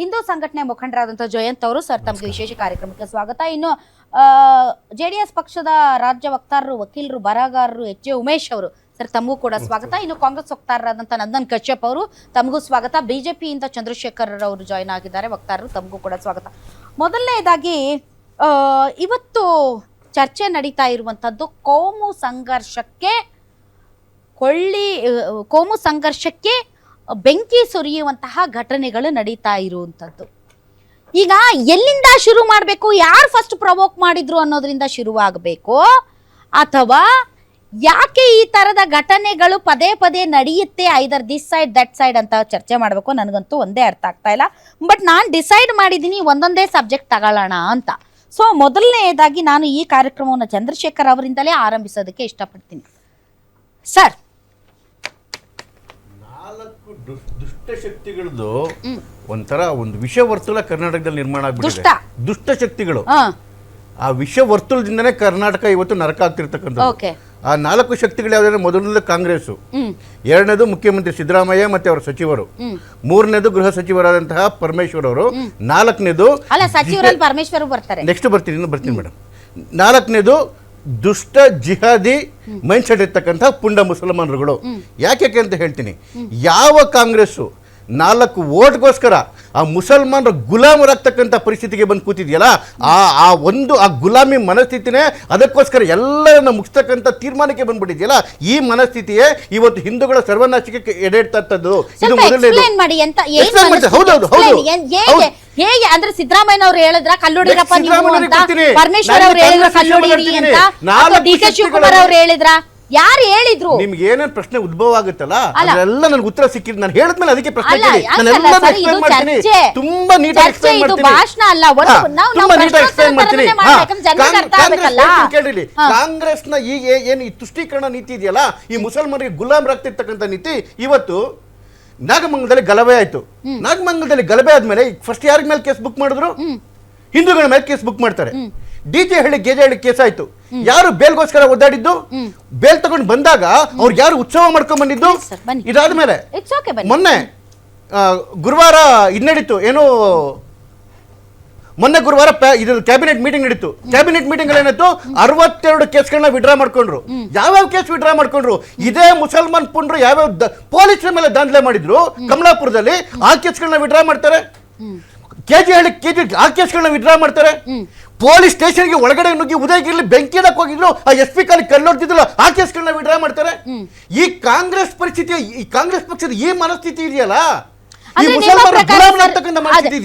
ಹಿಂದೂ ಸಂಘಟನೆ ಮುಖಂಡರಾದಂತಹ ಜಯಂತ್ ಅವರು ಸರ್ ತಮಗೆ ವಿಶೇಷ ಕಾರ್ಯಕ್ರಮಕ್ಕೆ ಸ್ವಾಗತ. ಇನ್ನು ಜೆಡಿಎಸ್ ಪಕ್ಷದ ರಾಜ್ಯ ವಕ್ತಾರರು ವಕೀಲರು ಬರಹಗಾರರು ಎಚ್ ಎ ಉಮೇಶ್ ಅವರು ಸರ್ ತಮಗೂ ಕೂಡ ಸ್ವಾಗತ. ಇನ್ನು ಕಾಂಗ್ರೆಸ್ ವಕ್ತಾರರಾದಂತಹ ನಂದನ್ ಕಶ್ಯಪ್ ಅವರು ತಮಗೂ ಸ್ವಾಗತ. ಬಿಜೆಪಿಯಿಂದ ಚಂದ್ರಶೇಖರ್ ಅವರು ಜಾಯ್ನ್ ಆಗಿದ್ದಾರೆ ವಕ್ತಾರರು ತಮಗೂ ಕೂಡ ಸ್ವಾಗತ. ಮೊದಲನೇದಾಗಿ ಇವತ್ತು ಚರ್ಚೆ ನಡೀತಾ ಇರುವಂಥದ್ದು ಕೋಮು ಸಂಘರ್ಷಕ್ಕೆ ಕೊಳ್ಳಿ ಕೋಮು ಸಂಘರ್ಷಕ್ಕೆ ಬೆಂಕಿ ಸುರಿಯುವಂತಹ ಘಟನೆಗಳು ನಡೀತಾ ಇರುವಂಥದ್ದು. ಈಗ ಎಲ್ಲಿಂದ ಶುರು ಮಾಡಬೇಕು, ಯಾರು ಫಸ್ಟ್ ಪ್ರವೋಕ್ ಮಾಡಿದ್ರು ಅನ್ನೋದ್ರಿಂದ ಶುರುವಾಗಬೇಕು, ಅಥವಾ ಯಾಕೆ ಈ ತರದ ಘಟನೆಗಳು ಪದೇ ಪದೇ ನಡೆಯುತ್ತೆ either this side that side ಅಂತ ಚರ್ಚೆ ಮಾಡಬೇಕು, ನನಗಂತೂ ಒಂದೇ ಅರ್ಥ ಆಗ್ತಾ ಇಲ್ಲ. ಬಟ್ ನಾನು ಡಿಸೈಡ್ ಮಾಡಿದ್ದೀನಿ ಒಂದೊಂದೇ ಸಬ್ಜೆಕ್ಟ್ ತಗೊಳ್ಳೋಣ ಅಂತ. ಸೊ ಮೊದಲನೆಯದಾಗಿ ನಾನು ಈ ಕಾರ್ಯಕ್ರಮವನ್ನು ಚಂದ್ರಶೇಖರ್ ಅವರಿಂದಲೇ ಆರಂಭಿಸೋದಕ್ಕೆ ಇಷ್ಟಪಡ್ತೀನಿ. ಸರ್ ದುಷ್ಟಶಕ್ತಿಗಳದ್ದು ಒಂಥರ ಒಂದು ವಿಷ ವರ್ತುಲ ಕರ್ನಾಟಕದಲ್ಲಿ ನಿರ್ಮಾಣ ಆಗ್ಬಿಟ್ಟಿದೆ. ದುಷ್ಟ. ಶಕ್ತಿಗಳು. ಆ ವಿಷ ವರ್ತುಲದಿಂದನೇ ಕರ್ನಾಟಕ ಇವತ್ತು ನರಕ ಆಗ್ತಿರ್ತಕ್ಕಂಥದ್ದು. ಆ ನಾಲ್ಕು ಶಕ್ತಿಗಳು ಯಾವ್ದಾದ್ರೆ ಮೊದಲನೇದು ಕಾಂಗ್ರೆಸ್ ಎರಡನೇದು ಮುಖ್ಯಮಂತ್ರಿ ಸಿದ್ದರಾಮಯ್ಯ ಮತ್ತೆ ಅವರ ಸಚಿವರು. ಮೂರನೇದು ಗೃಹ ಸಚಿವರಾದಂತಹ ಪರಮೇಶ್ವರ್ ಅವರು ನಾಲ್ಕನೇದು ನೆಕ್ಸ್ಟ್ ಬರ್ತೀನಿ ಬರ್ತೀನಿ ಮೇಡಮ್ ನಾಲ್ಕನೇದು ದುಷ್ಟ ಜಿಹಾದಿ ಮೈಂಡ್ಸೆಟ್ ಇರ್ತಕ್ಕಂಥ ಪುಂಡ ಮುಸಲ್ಮಾನರುಗಳು. ಯಾಕೆ ಅಂತ ಹೇಳ್ತೀನಿ. ಯಾವ ಕಾಂಗ್ರೆಸ್ಸು ನಾಲ್ಕು ಓಟ್ಗೋಸ್ಕರ ಆ ಮುಸಲ್ಮಾನರ ಗುಲಾಮರಾಗ್ತಕ್ಕಂಥ ಪರಿಸ್ಥಿತಿಗೆ ಬಂದು ಕೂತಿದೆಯಲ್ಲ ಆ ಆ ಒಂದು ಆ ಗುಲಾಮಿ ಮನಸ್ಥಿತಿನೇ ಅದಕ್ಕೋಸ್ಕರ ಎಲ್ಲರನ್ನ ಮುಗಿಸ್ತಕ್ಕಂಥ ತೀರ್ಮಾನಕ್ಕೆ ಬಂದ್ಬಿಟ್ಟಿದೆಯಲ್ಲ ಈ ಮನಸ್ಥಿತಿಯೇ ಇವತ್ತು ಹಿಂದೂಗಳ ಸರ್ವನಾಶಕ್ಕೆ ಎಡೆಡ್ತದ್ದು ಇದು ಮೊದಲನೇದು. ಏನ್ ಹೌದು. ಹೇಗೆ ಅಂದ್ರೆ ಸಿದ್ದರಾಮಯ್ಯ ಅವ್ರು ಹೇಳಿದ್ರ ಕಲ್ಲುಡಿರಪ್ಪ ನೀವು ಅಂತ? ಪರಮೇಶ್ವರ್ ನಾನು ಅವ್ರು ಹೇಳಿದ್ರ ಕಲ್ಲುಡಿರಿ ಅಂತ? ಡಿ ಕೆ ಶಿವಕುಮಾರ್ ಅವ್ರು ಹೇಳಿದ್ರ? ಯಾರು ಹೇಳಿದ್ರು? ನಿಮ್ಗೆ ಏನೇನ್ ಪ್ರಶ್ನೆ ಉದ್ಭವ ಆಗುತ್ತಲ್ಲ ಅಲ್ಲ. ಅದೆಲ್ಲ ನನಗೆ ಉತ್ತರ ಸಿಕ್ಕಿದ್ ನಾನು ಹೇಳಿದ್ಮೇಲೆ ಅದಕ್ಕೆ ಪ್ರಶ್ನೆ ಅಲ್ಲ, ಕೇಳಿ. ನಾನು ಎಲ್ಲ ಎಲ್ಲದನ್ನೂ ಸರ್, ಇದು explain ಮಾಡ್ತೀನಿ. ಚರ್ಚೆ. ತುಂಬಾ ನೀಟಾಗಿ ಚರ್ಚೆ ಎಕ್ಸ್ಪ್ಲೈನ್ ಇದು ಮಾಡ್ತೀನಿ. ಭಾಷಣ ಅಲ್ಲ, ಒಂದು- ಹಾ, ನಾವು- ತುಂಬಾ ನೀಟಾಗಿ ಪ್ರಶ್ನೋತ್ತರ ಎಕ್ಸ್ಪ್ಲೈನ್ ಮಾಡ್ತೀನಿ. ಮಾಡ್ಬೇಕು, ನ ಜನರಿಗೆ ಅರ್ಥ ಆಗ್ಬೇಕಲ್ಲ. ಕೇಳಿಲಿ ಹಾ. ಕಾಂಗ್ರೆಸ್ನ ಈಗ ಏ- ಏನು ಈ ತುಷ್ಟೀಕರಣ ನೀತಿ ಇದೆಯಲ್ಲ ಈ ಮುಸಲ್ಮಾನರಿಗೆ ಗುಲಾಮರಾಗ್ತಿರ್ತಕ್ಕಂಥ ನೀತಿ ಇವತ್ತು ನಾಗಮಂಗಲದಲ್ಲಿ ಗಲಭೆ ಆಯ್ತು. ನಾಗಮಂಗಲದಲ್ಲಿ ಗಲಭೆ ಆದ್ಮೇಲೆ ಫಸ್ಟ್ ಯಾರ ಮೇಲೆ ಕೇಸ್ ಬುಕ್ ಮಾಡಿದ್ರು? ಹಿಂದೂಗಳ ಮೇಲೆ ಕೇಸ್ ಬುಕ್ ಮಾಡ್ತಾರೆ. D J Halli KG Halli case ಆಯ್ತು. ಯಾರು ಬೇಲ್ಗೋಸ್ಕರ ಒದ್ದಾಡಿದ್ದು ಬೇಲ್ ತಗೊಂಡು ಬಂದಾಗ ಅವ್ರು ಯಾರು ಉತ್ಸವ ಮಾಡ್ಕೊಂಡ್ ಬಂದಿದ್ದು? ಇದಾದ ಮೇಲೆ. ಮೊನ್ನೆ ಗುರುವಾರ ಇದ್ ನಡೀತು ಏನು ಮೊನ್ನೆ ಗುರುವಾರ ಇದು ಕ್ಯಾಬಿನೆಟ್ ಮೀಟಿಂಗ್ ನಡೀತು. ಕ್ಯಾಬಿನೆಟ್ ಮೀಟಿಂಗ್ ಏನಾಯ್ತು? ಅರವತ್ತೆರಡು ಕೇಸ್ಗಳನ್ನ ವಿಡ್ರಾ ಮಾಡ್ಕೊಂಡ್ರು. ಯಾವ್ಯಾವ ಕೇಸ್ ವಿಡ್ರಾ ಮಾಡ್ಕೊಂಡ್ರು? ಇದೇ ಮುಸಲ್ಮಾನ್ ಪುಂಡ್ರು ಯಾವ್ಯಾವ ಯಾವ ಪೊಲೀಸರ ಮೇಲೆ ದಾಂಧಲೆ ಮಾಡಿದ್ರು ಕಮಲಾಪುರದಲ್ಲಿ ಆ ಕೇಸ್ಗಳನ್ನ ವಿಡ್ರಾ ಮಾಡ್ತಾರೆ? ಕೆಜಿ ಹಳ್ಳಿ ಕೆಜಿ ಆ ಕೇಸ್ಗಳನ್ನ ವಿಡ್ರಾ ಮಾಡ್ತಾರೆ. ಪೊಲೀಸ್ ಸ್ಟೇಷನ್ಗೆ ಒಳಗಡೆ ನುಗ್ಗಿ ಉದಯಗಿರ್ಲಿ ಬೆಂಕಿ ಇಡಕ್ ಹೋಗಿದ್ರು ಆ ಎಸ್ ಪಿ ಕಾಲಿ ಕಲ್ಲೊಡ್ತಿದ್ರು ಆ ಕೇಸ್ಗಳನ್ನ ವಿಡ್ರಾ ಮಾಡ್ತಾರೆ. ಈ ಕಾಂಗ್ರೆಸ್ ಪರಿಸ್ಥಿತಿ ಈ ಕಾಂಗ್ರೆಸ್ ಪಕ್ಷದ ಈ ಮನಸ್ಥಿತಿ ಇದೆಯಲ್ಲ? ಈ ಮನಸ್ಥಿತಿ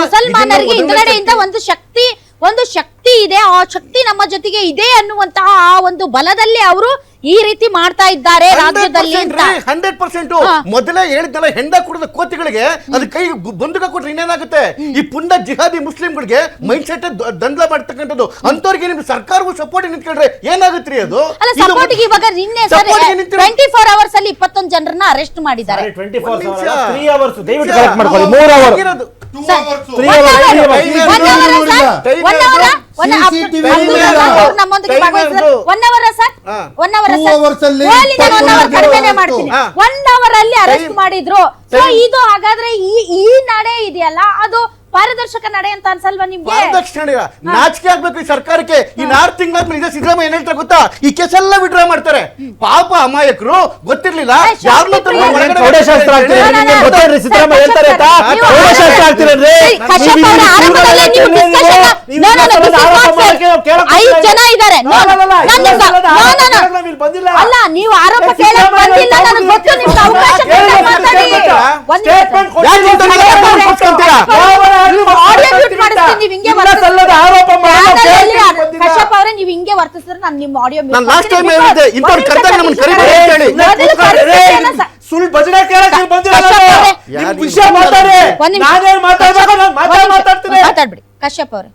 ಮುಸಲ್ಮಾನರಿಗೆ ಹಿಂದ್ಗಡೆಯಿಂದ ಒಂದು ಶಕ್ತಿ ಒಂದು ಶಕ್ತಿ ಇದೆ ಆ ಶಕ್ತಿ ನಮ್ಮ ಜೊತೆಗೆ ಇದೆ ಅನ್ನುವಂತಹ ಆ ಒಂದು ಬಲದಲ್ಲಿ ಅವರು ಈ ರೀತಿ ಮಾಡ್ತಾ ಇದ್ದಾರೆ ರಾಜ್ಯದಲ್ಲಿ ಅಂತ. Hundred percent. ಮೊದಲೇ ಹೇಳಿದ್ದಲ್ಲ ಹೆಂಡ ಕುಡಿದ ಕೋತಿಗಳಿಗೆ ಅದ್ ಕೈ ಬಂದುಕ ಕೊಟ್ರೆ ಇನ್ನೇನಾಗುತ್ತೆ? ಈ ಪುಂಡ ಜಿಹಾದಿ ಮುಸ್ಲಿಂಗಳಿಗೆ ಮೈಂಡ್ ಸೆಟ್ ದಂಧಲ ಮಾಡ್ತಕ್ಕಂಥದ್ದು. ಅಂತವ್ರಿಗೆ ನಿಮ್ ಸರ್ಕಾರವು ಸಪೋರ್ಟ್ ನಿಂತ್ಕೊಂಡ್ರೆ ಏನಾಗುತ್ತೆ ರೀ ಅದು? ಅಲ್ಲ ಇದು ಇವಾಗ ನಿನ್ನೆ ಟ್ವೆಂಟಿ ಫೋರ್ ಅವರ್ಸ್ ಅಲ್ಲಿ ಇಪ್ಪತ್ತೊಂದು ಜನರನ್ನ ಅರೆಸ್ಟ್ ಮಾಡಿದ್ದಾರೆ. ಟ್ವೆಂಟಿ ಫೋರ್ ಅವರ್ಸ್ ದಯವಿಟ್ಟು ಕರೆಕ್ಟ್ ಮಾಡ್ಕೊಳ್ಳಿ. ಮೂರು ಅವರ್ ಒನ್ ಅವರ್ ಅಲ್ಲಿ. ಅರೆಸ್ಟ್ ಮಾಡಿದ್ರು. ಸೊ ಇದು ಹಾಗಾದ್ರೆ ಈ ಈ ನಡೆ ಇದೆಯಲ್ಲ ಅದು ಪಾರದರ್ಶಕ ನಡೆ ಅಂತ ಅನ್ಸಲ್ವಾ ನಿಮ್ಗೆ? ನಾಚಿಕೆ ಆಗ್ಬೇಕು ಈ ಸರ್ಕಾರಕ್ಕೆ. ಇನ್ ಆರ್ ತಿಂಗಳ ಇದೇ ಸಿದ್ದರಾಮಯ್ಯ ಏನ್ ಹೇಳ್ತಾರೆ ಗೊತ್ತಾ? ಈ ಕೇಸ್ ಎಲ್ಲ ವಿಡ್ರಾ ಮಾಡ್ತಾರೆ. ಪಾಪ ಅಮಾಯಕರು ಗೊತ್ತಿರ್ಲಿಲ್ಲ. ಯಾರು ಯಾರ್ನೋ ತಂದು ಆಗ್ತೀರಿ ಗೊತ್ತೇನ್ರಿ ಸಿದ್ದರಾಮಯ್ಯ ಹೇಳ್ತಾರೆ? ಆಯ್ತಾ ನೀವು ಚೌಡಶಾಸ್ತ್ರ ಕಶ್ಯಪ್ ಅವರ ಆರಂಭದಲ್ಲೇ ನೀವು discussion ನ- No, no, no, this is not fair. ಐದು ಜನ ಇದ್ದಾರೆ. No, no, no, ನಿಮಿಷ. No, no, no. ಅಲ್ಲ ನೀವು ಆರೋಪ ಕೇಳಕ್ ಬಂದಿಲ್ಲ. ನನಗೆ ಗೊತ್ತು ನಿಮ್ಗೆ ಅವಕಾಶ ಕೊಟ್ಟಾಗ ಮಾತಾಡಿ ಒಂದ್ ನಿಮಿಷ. ಯಾಕೆ ಇಂಥ ನಿರ್ಧಾರ ಕೊಟ್ಕೊಂತೀರಾ? ಆಡಿಯೋ ಮ್ಯೂಟ್ ಮಾಡಿಸ್ತೀನಿ ನೀವು ಹಿಂಗೆ ವರ್ತಿಸಿದ್ರೆ ಆರೋಪ ಚಾನಲಲ್ಲಿ ಕಶ್ಯಪ್ ಅವರೇ ನೀವು ಹಿಂಗೆ ವರ್ತಿಸಿದ್ರೆ ನಾನು ನಿಮ್ಮ ಆಡಿಯೋ ನಾನು ಲಾಸ್ಟ್ ಟೈಮ್ ಹೇಳಿದ್ದೆ, ಇಂಥವ್ರು ಕರ್ದಾಗ ನಮ್ಮನ್ನ ಕರಿಬೇಡಿ ಅಂತ ಹೇಳಿ. ಸುಳ್ಳು ಭಜನೆ ನೀವು ನಾನು. ವಿಷಯ ಮಾತಾಡಿ. ಒಂದ್ ನಾನೇನ್ ಮಾತಾಡ್ಬೇಕು ನಾನು ಮಾತಾಡ ಮಾತಾಡ್ತೀನಿ. ಮಾತಾಡ್ಬಿಡಿ. ಕಶ್ಯಪ್ ಅವರೇ.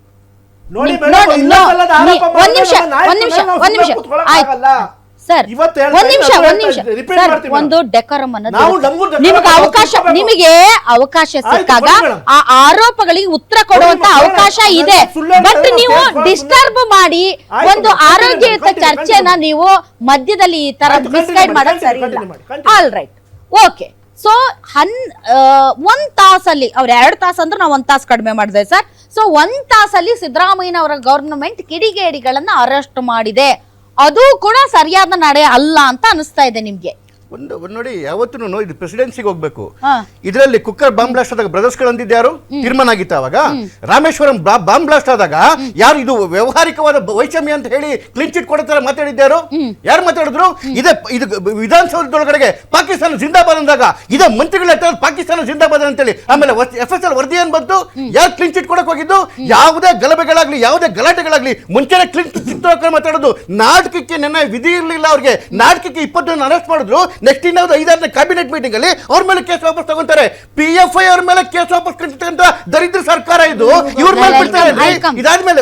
ನೋಡಿ ಮೇಡಮ್, ಇಲ್ಲ ಆರೋಪ ಒಂದ್ ನಿಮಿಷ ಒಂದ್ ನಿಮಿಷ ಒಂದ್ ನಿಮಿಷ. ಆಯ್ತಲ್ಲ ಆಯ್ತು. ಸರ್ ಒಂದ್ ನಿಮಿಷ ಒಂದ್ ನಿಮಿಷ. ಸರ್ ಒಂದು ಡೆಕೋರಮ್ ಅನ್ನೋದು ನಿಮಗೆ ಅವಕಾಶ ನಿಮಗೆ ಅವಕಾಶ ಸಿಕ್ಕಾಗ ಆ ಆರೋಪಗಳಿಗೆ ಉತ್ತರ ಕೊಡುವಂತ ಅವಕಾಶ ಇದೆ. ಬಟ್ ನೀವು ಡಿಸ್ಟರ್ಬ್ ಮಾಡಿ ಒಂದು ಆರೋಗ್ಯಯುತ ಚರ್ಚೆನ ನೀವು ಮಧ್ಯದಲ್ಲಿ ಈ ತರ ಡಿಸ್ಕೈಡ್ ಮಾಡಕ್ ಮಿಸ್ಗೈಡ್ ಮಾಡೋದು ಸರಿ ಇಲ್ಲ ಆಲ್ ರೈಟ್ ಓಕೆ ಸೊ ಹನ್ ಒಂದ್ ತಾಸಲ್ಲಿ ಅವ್ರ ಎರಡ್ ತಾಸು ಅಂದ್ರೆ ನಾವು ಒಂದ್ ತಾಸು ಕಡಿಮೆ ಮಾಡಿದೆ ಸರ್ ಸೊ ಒಂದ್ ತಾಸಲ್ಲಿ ಸಿದ್ದರಾಮಯ್ಯ ಅವರ ಗವರ್ನಮೆಂಟ್ ಕಿಡಿಗೇಡಿಗಳನ್ನ ಅರೆಸ್ಟ್ ಮಾಡಿದೆ. ಅದು ಕೂಡ ಸರಿಯಾದ ನಡೆ ಅಲ್ಲ ಅಂತ ಅನಿಸ್ತಾ ಇದೆ ನಿಮ್ಗೆ. ಒಂದು ಒಂದು ನೋಡಿ ಯಾವತ್ತೂ ನೋಡಿ ಪ್ರೆಸಿಡೆನ್ಸಿಗೆ ಹೋಗ್ಬೇಕು. ಇದರಲ್ಲಿ ಕುಕ್ಕರ್ ಬಾಂಬ್ ಬ್ಲಾಸ್ಟ್ ಆದಾಗ ಬ್ರದರ್ಸ್ಗಳು ಅಂದಿದ್ದು ಯಾರು? ತೀರ್ಮಾನ ಆಗಿತ್ತು ಅವಾಗ? ರಾಮೇಶ್ವರಂ ಬಾಂಬ್ ಬ್ಲಾಸ್ಟ್ ಆದಾಗ ಯಾರು ಇದು ವ್ಯವಹಾರಿಕವಾದ ವೈಷಮ್ಯ ಅಂತ ಹೇಳಿ ಕ್ಲೀನ್ ಚಿಟ್ ಕೊಡ್ತಾರೆ ಮಾತಾಡಿದ್ದಾರು ಯಾರು? ಮಾತಾಡಿದ್ರು? ಇದೇ ಇದು ವಿಧಾನಸೌಧದೊಳಗಡೆ ಪಾಕಿಸ್ತಾನ ಜಿಂದಾಬಾದ್ ಅಂದಾಗ ಇದೇ ಮಂತ್ರಿಗಳ ಪಾಕಿಸ್ತಾನ ಜಿಂದಾಬಾದ್ ಅಂತೇಳಿ ಆಮೇಲೆ ಎಫ್ ಎಸ್ ಎಲ್ ವರದಿ ಏನ್ ಬಂತು? ಯಾರು ಕ್ಲೀನ್ ಚಿಟ್ ಕೊಡಕ್ ಹೋಗಿದ್ದು? ಯಾವುದೇ ಗಲಭೆಗಳಾಗ್ಲಿ ಯಾವುದೇ ಗಲಾಟೆಗಳಾಗ್ಲಿ ಮುಂಚೆನೆ ಕ್ಲೀನ್ ಚಿಟ್ ಮಾತಾಡೋದು ನಾಟಕಕ್ಕೆ ನೆನ್ನೆ ವಿಧಿ ಇರಲಿಲ್ಲ ಅವ್ರಿಗೆ. ನಾಟಕಕ್ಕೆ ಇಪ್ಪತ್ತೊಂದು ಅರೆಸ್ಟ್ ಮಾಡಿದ್ರು. ನೆಕ್ಸ್ಟ್ ಇನ್ನೊಂದು ಐದಾರನೇ ಕ್ಯಾಬಿನೆಟ್ ಮೀಟಿಂಗ್ ಅಲ್ಲಿ ಅವ್ರ ಮೇಲೆ ಕೇಸ್ ವಾಪಸ್ ತಗೊಂತಾರೆ. ಪಿ ಎಫ್ ಐ ಅವ್ರ ಮೇಲೆ ಕೇಸ್ ವಾಪಸ್ ಅಂತ ದರಿದ್ರ ಸರ್ಕಾರ ಇದು. ಇವ್ರ ಮೇಲೆ. ಇದಾದ್ಮೇಲೆ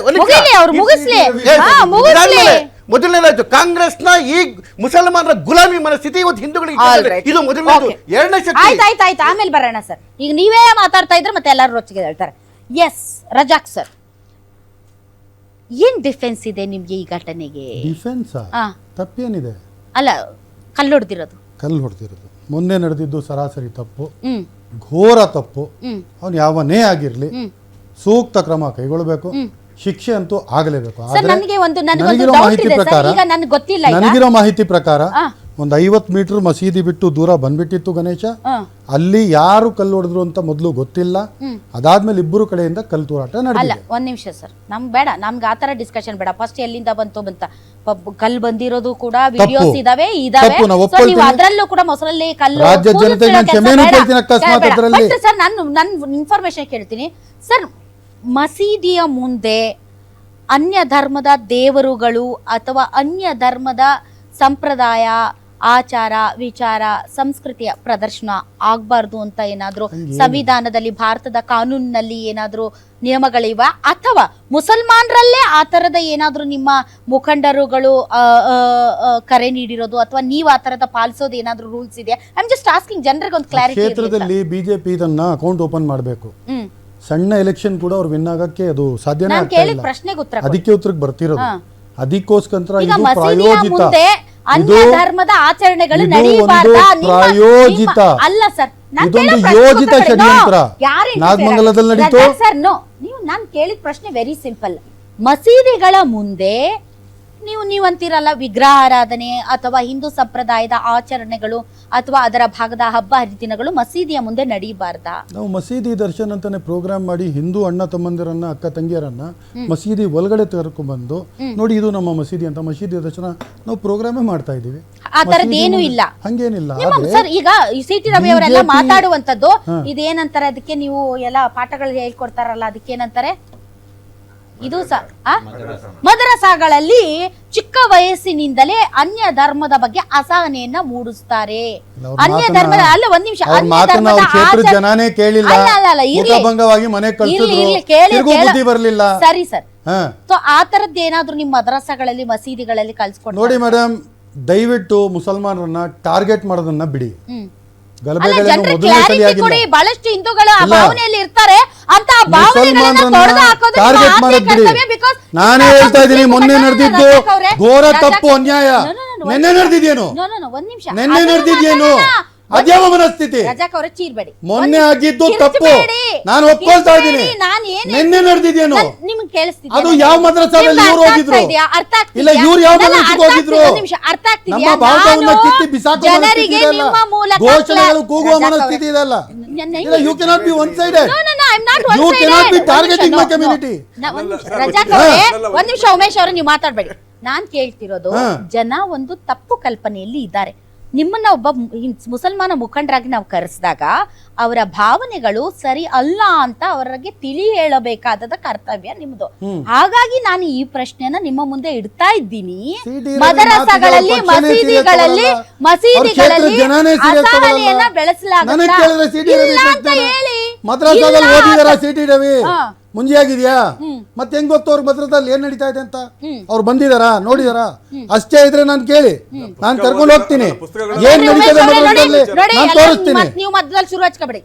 ಅವ್ರು ಮುಗಿಸ್ಲಿ. Yes, ಹಾ, ಮುಗಿಸ್ಲಿ. ಇದಾದ್ಮೇಲೆ ಮೊದಲನೇದಾಯ್ತು. ಕಾಂಗ್ರೆಸ್ನ ಈ ಮುಸಲ್ಮಾನರ ಗುಲಾಮಿ ಮನಸ್ಥಿತಿ ಇವತ್ತು ಹಿಂದೂಗಳಿಗೆ ಇದು ಮೊದಲನೇದು. ಎರಡನೇ ಶಕ್ತಿ. ಆಯ್ತು ಆಯ್ತು ಆಯ್ತು ಆಮೇಲೆ ಬರೋಣ ಸರ್. ಈಗ ನೀವೇ ಮಾತಾಡ್ತಾ ಇದ್ರೆ ಮತ್ತೆ ಎಲ್ಲರೂ ರೊಚ್ಚಿಗೆ ಹೇಳ್ತಾರೆ. Yes Razak sir. ಏನ್ ಡಿಫೆನ್ಸ್ ಇದೆ ನಿಮ್ಗೆ ಈ ಘಟನೆಗೆ? ಡಿಫೆನ್ಸ್ ಆ. ತಪ್ಪೇನಿದೆ. ಅಲ್ಲ ಕಲ್ಲು ಹೊಡ್ದಿರೋದು ಕಲ್ಲು ಹೊಡೆದಿರೋದು. ಮೊನ್ನೆ ನಡೆದಿದ್ದು ಸರಾಸರಿ ತಪ್ಪು ಘೋರ ತಪ್ಪು. ಅವನು ಯಾವನೇ ಆಗಿರಲಿ ಸೂಕ್ತ ಕ್ರಮ ಕೈಗೊಳ್ಳಬೇಕು. ಶಿಕ್ಷೆ ಅಂತೂ ಆಗಲೇಬೇಕು. ನನಗಿರೋ ಮಾಹಿತಿ ಪ್ರಕಾರ ನನಗಿರೋ ಮಾಹಿತಿ ಪ್ರಕಾರ. ಒಂದು ಐವತ್ತು ಮೀಟರ್ ಮಸೀದಿ ಬಿಟ್ಟು ದೂರ ಬಂದ್ಬಿಟ್ಟಿತ್ತು ಗಣೇಶ. ಅಲ್ಲಿ ಯಾರು ಕಲ್ಲು ಹೊಡೆದ್ರು ಅಂತ ಮೊದಲು ಗೊತ್ತಿಲ್ಲ. ಅದಾದ್ಮೇಲೆ ಇಬ್ಬರು ಕಡೆಯಿಂದ ಕಲ್ಲು ತೂರಾಟ ಅಲ್ಲ ಒಂದ್ ನಿಮಿಷ ಸರ್. ನಮ್ಗೆ ಬೇಡ ನಮ್ಗೆ ಆತರ ಡಿಸ್ಕಷನ್ ಬೇಡ. ಫಸ್ಟ್ ಎಲ್ಲಿಂದ ಬಂತು ಬಂತ ಕಲ್ ಕಲ್ಲು ಬಂದಿರೋದು ಕೂಡ ವಿಡಿಯೋಸ್ ಇದಾವೆ ಇದಾವೆ. ಅದ್ರಲ್ಲೂ ಕೂಡ ಮೊಸರಲ್ಲಿ ಕಲ್ಲು ಜನತೆಗೆ. ಸರ್ ನಾನು ನನ್ ಇನ್ಫಾರ್ಮೇಶನ್ ಕೇಳ್ತೀನಿ. ಸರ್ ಮಸೀದಿಯ ಮುಂದೆ ಅನ್ಯ ಧರ್ಮದ ದೇವರುಗಳು ಅಥವಾ ಅನ್ಯ ಧರ್ಮದ ಸಂಪ್ರದಾಯ ಆಚಾರ ವಿಚಾರ ಸಂಸ್ಕೃತಿಯ ಪ್ರದರ್ಶನ ಆಗ್ಬಾರ್ದು ಅಂತ ಏನಾದ್ರೂ ಸಂವಿಧಾನದಲ್ಲಿ ಭಾರತದ ಕಾನೂನಿನಲ್ಲಿ ಏನಾದ್ರೂ ನಿಯಮಗಳಿವ? ಅಥವಾ ಮುಸಲ್ಮಾನರಲ್ಲೇ ಆ ತರದ ಏನಾದ್ರೂ ನಿಮ್ಮ ಮುಖಂಡರುಗಳು ಕರೆ ನೀಡಿರೋದು ಅಥವಾ ನೀವು ಆ ತರದ ಪಾಲಿಸೋದು ಏನಾದ್ರೂ ರೂಲ್ಸ್ ಇದೆ ಐ ಆಮ್ ಜಸ್ಟ್ ಆಸ್ಕಿಂಗ್ ಜನರಿಗೆ ಒಂದು ಕ್ಲಾರಿಟಿ ಕ್ಷೇತ್ರದಲ್ಲಿ ಬಿಜೆಪಿ ಇದನ್ನ ಅಕೌಂಟ್ ಓಪನ್ ಮಾಡಬೇಕು. ಸಣ್ಣ ಎಲೆಕ್ಷನ್ ಕೂಡ ಅವ್ರು ವಿನ್ ಆಗಕ್ಕೆ ಅದು ಉತ್ತರ ಅದಕ್ಕೆ ಉತ್ತರಕ್ಕೆ ಬರ್ತಿರೋದು. ಅದಕ್ಕೋಸ್ಕರ ಇದು ಪ್ರಾಯೋಜಿತ ಅನ್ಯ ಧರ್ಮದ ಆಚರಣೆಗಳು ಪ್ರಾಯೋಜಿತ. ಅಲ್ಲ ಸರ್ ಇದೊಂದು ಯೋಜಿತ ಷಡ್ಯಂತ್ರ. ನಾಗಮಂಗಲದಲ್ಲಿ ನಡೀತು. ಸರ್ ನೋ ನೀವು ನಾನು ಕೇಳಿದ ಪ್ರಶ್ನೆ ವೆರಿ ಸಿಂಪಲ್ ಮಸೀದಿಗಳ ಮುಂದೆ ನೀವು ನೀವು ವಿಗ್ರಹ ಆರಾಧನೆ ಅಥವಾ ಹಿಂದೂ ಸಂಪ್ರದಾಯದ ಆಚರಣೆಗಳು ಅಥವಾ ಅದರ ಭಾಗದ ಹಬ್ಬ ಹರಿದಿನಗಳು ಮಸೀದಿಯ ಮುಂದೆ ನಡೆಯಬಾರ್ದಾ ನಾವು ಮಸೀದಿ ದರ್ಶನ ಅಂತಾನೆ ಪ್ರೋಗ್ರಾಮ್ ಮಾಡಿ ಹಿಂದೂ ಅಣ್ಣ ತಮ್ಮಂದಿರನ್ನ ಅಕ್ಕ ತಂಗಿಯರನ್ನ ಮಸೀದಿ ಒಳಗಡೆ ಕರ್ಕೊಂಡ್ಬಂದು ನೋಡಿ ಇದು ನಮ್ಮ ಮಸೀದಿ ಅಂತ ಮಸೀದಿ ದರ್ಶನ ನಾವು ಪ್ರೋಗ್ರಾಮ್ ಮಾಡ್ತಾ ಇದೀವಿ ಆ ಇಲ್ಲ. ಹಂಗೇನಿಲ್ಲ. ಸರ್ ಈಗ ಸಿಟಿ ರವಿ ಅವರೆಲ್ಲ ಮಾತಾಡುವಂತದ್ದು ಇದೇನಂತಾರೆ ಅದಕ್ಕೆ ನೀವು ಎಲ್ಲ ಪಾಠಗಳು ಹೇಳ್ಕೊಡ್ತಾರಲ್ಲ ಅದಕ್ಕೇನಂತಾರೆ? ಇದು? ಮದರಸಾಗಳಲ್ಲಿ ಚಿಕ್ಕ ವಯಸ್ಸಿನಿಂದಲೇ ಅನ್ಯ ಧರ್ಮದ ಬಗ್ಗೆ ಅಸಹನೆಯನ್ನ ಮೂಡಿಸ್ತಾರೆ. ಅನ್ಯ ಧರ್ಮದ ಅಲ್ಲ ಒಂದ್ ನಿಮಿಷ. ಜನಾನೇ ಕೇಳಿಲ್ಲ. ಕೇಳಿ ತಿರ್ಗೂ ಬುದ್ಧಿ ಬರ್ಲಿಲ್ಲ. ಸರಿ ಸರ್. ಹಾ. ಸೊ ಆ ತರದ್ದು ಏನಾದ್ರೂ ನಿಮ್ಮ ಮದ್ರಸಾಗಳಲ್ಲಿ ಮಸೀದಿಗಳಲ್ಲಿ ಕಲ್ಸ್ಕೊಂಡು ನೋಡಿ ಮೇಡಮ್ ದಯವಿಟ್ಟು ಮುಸಲ್ಮಾನರನ್ನ ಟಾರ್ಗೆಟ್ ಮಾಡೋದನ್ನ ಬಿಡಿ. ಕೊಡಿ. ಬಹಳಷ್ಟು ಹಿಂದೂಗಳು ಆ ಭಾವನೆಯಲ್ಲಿ ಇರ್ತಾರೆ. ಟಾರ್ಗೆಟ್ ಮಾಡೋದ್ ಬಿಡಿ. ನಾನೇ ಹೇಳ್ತಾ ಇದ್ದೀನಿ ಮೊನ್ನೆ ನಡೆದಿದ್ದು ಘೋರ ತಪ್ಪು ಅನ್ಯಾಯ. ನಿನ್ನೆ ನಡೆದಿದ್ಯೇನು? ನಡೆದಿದ್ದೇನು ನಿನ್ನೆ ನಡೆದಿದ್ಯೇನು? ನಡೆದಿದ್ದೇನು. ಅದ್ಯಾವ ಮನಸ್ಥಿತಿ. ಮೊನ್ನೆ ಆಗಿದ್ದು ತಪ್ಪು. ನಾನು ಒಪ್ಕೊಳ್ತಾ ಇದ್ದೀನಿ. ನಿನ್ನೆ ನಡೆದಿದ್ದೇನು ಕೇಳಿಸ್ತಿದ್ಯಾ? ಅದು ಯಾವ ಮದ್ರಸಾದಲ್ಲಿ ಇವ್ರು ಹೋಗಿದ್ರು? ಇಲ್ಲ, ಇವ್ರು ಯಾವ ಮದ್ರಸಕ್ಕೆ ಹೋಗಿದ್ರು? ನಮ್ಮ ಭಾರತವನ್ನ ನಾನು ಕಿತ್ತಿ ಜನರಿಗೆ ಮನಸ್ಥಿತಿ ಇದೆಯಲ್ಲ. ಘೋಷಣೆಗಳು ಕೂಗುವ ಮನಸ್ಥಿತಿ. ಇದೆಯಲ್ಲ? ಇಲ್ಲ you cannot be one sided ನಿಮಿಷ, ರಜಾಕ್ ಅವರೇ, ಒಂದ್ ಉಮೇಶ್ ಅವರು ನೀವು ಮಾತಾಡಬೇಡಿ. ನಾನ್ ಕೇಳ್ತಿರೋದು ಜನ ಒಂದು ತಪ್ಪು ಕಲ್ಪನೆಯಲ್ಲಿ ಇದ್ದಾರೆ. ನಿಮ್ಮನ್ನ ಒಬ್ಬ ಮುಸಲ್ಮಾನ ಮುಖಂಡರಾಗಿ ನಾವು ಕರೆಸಿದಾಗ ಅವರ ಭಾವನೆಗಳು ಸರಿ ಅಲ್ಲ ಅಂತ ಅವರಿಗೆ ತಿಳಿ ಹೇಳಬೇಕಾದ ಕರ್ತವ್ಯ ನಿಮ್ದು. ಹಾಗಾಗಿ ನಾನು ಈ ಪ್ರಶ್ನೆನ ನಿಮ್ಮ ಮುಂದೆ ಇಡ್ತಾ ಇದ್ದೀನಿ. ಮದರಸಗಳಲ್ಲಿ ಮಸೀದಿಗಳಲ್ಲಿ. ಮಸೀದಿಗಳಲ್ಲಿ. ಬೆಳೆಸಲಾಗುತ್ತಾ ಇಲ್ಲ ಅಂತ ಹೇಳಿ. ಮದ್ರಾಸದಲ್ಲಿ ಇಲ್ಲ ಓದಿದಾರ ಸಿ ಟಿ ರವಿ? ಹಾ. ಮುಂಜಿ ಆಗಿದ್ಯಾ ಮತ್ತೆ ಹೆಂಗ್ ಗೊತ್ತು ಅವ್ರ ಮದ್ರಾಸಲ್ಲಿ ಏನ್ ನಡೀತಾ ಇದೆ ಅಂತ? ಅವ್ರು ಬಂದಿದಾರ? ನೋಡಿದಾರ? ಅಷ್ಟೇ ಇದ್ರೆ ನಾನು ಕೇಳಿ. ನಾನು ಕರ್ಕೊಂಡು ಹೋಗ್ತೀನಿ. ಏನ್ ನಡೀತಾ ಮದ್ರಾಸಲ್ಲಿ ನೋಡಿ, ನಾನ್ ತೋರಿಸ್ತೀನಿ. ನೀವು ಮಧ್ಯದಲ್ಲಿ ಶುರು ಹಚ್ಕೊಬೇಡಿ.